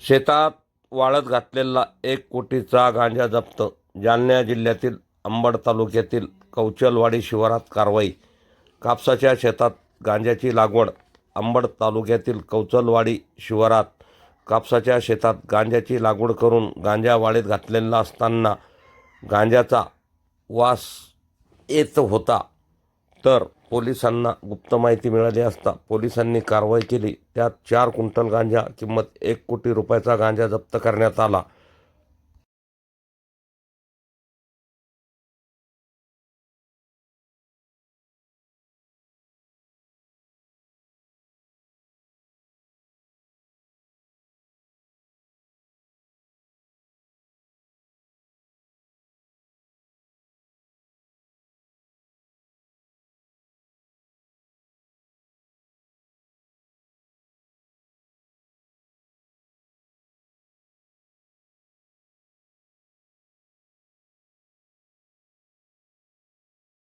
शेतात वाळत घातलेला एक कोटीचा गांजा जप्त जालना जिल्ह्यातील अंबड तालुक्यातील कौचलवाडी शिवारात कारवाई. कापसाच्या शेतात गांजाची लागवड अंबड तालुक्यातील कौचलवाडी शिवारात कापसाच्या शेतात गांजाची लागवड करून गांजा वाळीत घातलेला असताना गांजाचा वास येत होता. तर पोलिसांना गुप्त माहिती मिळाली असता पोलिसांनी कारवाई केली. त्यात चार क्विंटल गांजा किंमत एक कोटी रुपयाचा गांजा जप्त करण्यात आला.